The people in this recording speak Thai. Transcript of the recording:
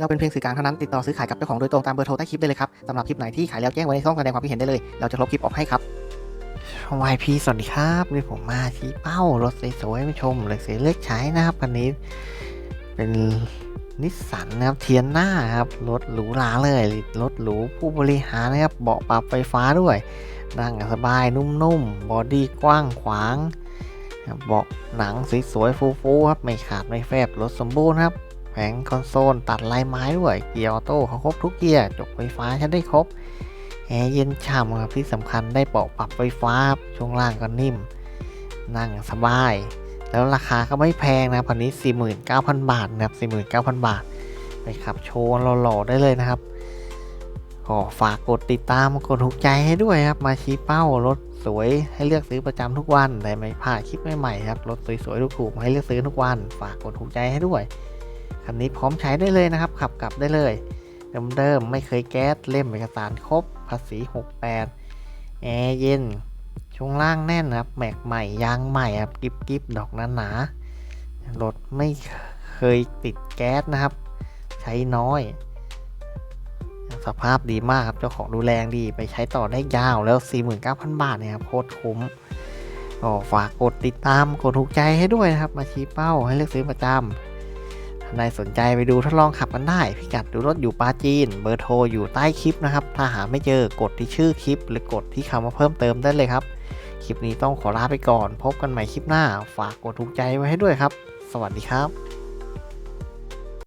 เราเป็นเพียงสื่อกลางเท่านั้นติดต่อซื้อขายกับเจ้าของโดยตรงตามเบอร์โทรใต้คลิปได้เลยครับสำหรับคลิปไหนที่ขายแล้วแจ้งไว้ในช่องแสดงความคิดเห็นได้เลยเราจะลบคลิปออกให้ครับ YP สวัสดีครับนี่ผมมาชี้เป้ารถสวยๆมาชมเลยเสียเลือกใช้นะครับคันนี้เป็นนิสสันนะครับเทียนหน้าครับรถหรูหราเลยรถหรูผู้บริหารนะครับเบาะปรับไฟฟ้าด้วยนั่งสบายนุ่มๆบอดี้กว้างขวางเบาะหนังสวยๆฟูๆครับไม่ขาดไม่แฟบรถสมบูรณ์ครับ แผงคอนโซลตัดลายไม้ด้วย เกียร์ออโต้เขาครบทุกเกียร์จกไฟฟ้าใช้ได้ครบแอร์เย็นฉ่ำครับที่สำคัญได้เบาะปรับไฟฟ้าช่วงล่างก็นิ่ม นั่งสบาย แล้วราคาก็ไม่แพงนะครันนี้ 49,000 บาทนะครับ49,000 บาท ไปขับโชว์หล่อๆได้เลยนะครับก็ฝากกดติดตามกดถูกใจให้ด้วยครับ มาชี้เป้ารถสวยให้เลือกซื้อประจำทุกวันแต่ไม่พลาดคลิปใหม่ๆครับรถสวยๆถูกๆมาให้เลือกซื้อทุกวัน ฝากกดถูกใจให้ด้วย คันนี้พร้อมใช้ได้เลยนะครับ ขับกลับได้เลย เดิมๆไม่เคยแก๊สเล่มเอกสารครบ ภาษี 68 แอร์เย็น ช่วงล่างแน่นครับแม็กใหม่ยางใหม่ครับกิบกิบดอกหนาๆรถไม่เคยติดแก๊สนะครับ ใช้น้อย สภาพดีมากครับ เจ้าของดูแลดีไปใช้ต่อได้ยาวแล้ว 49,000 บาทเนี่ยครับโคตรคุ้มก็ฝากกดติดตามกดถูกใจให้ด้วยนะครับ มาชี้เป้าให้เลือกซื้อประจำ ท่านใดสนใจไปดูทดลองขับกันได้ พิกัดดูรถอยู่ปาจีน เบอร์โทรอยู่ใต้คลิปนะครับ ถ้าหาไม่เจอกดที่ชื่อคลิป หรือกดที่คำว่าเพิ่มเติมได้เลยครับ คลิปนี้ต้องขอลาไปก่อน พบกันใหม่คลิปหน้า ฝากกดถูกใจไว้ให้ด้วยครับ สวัสดีครับ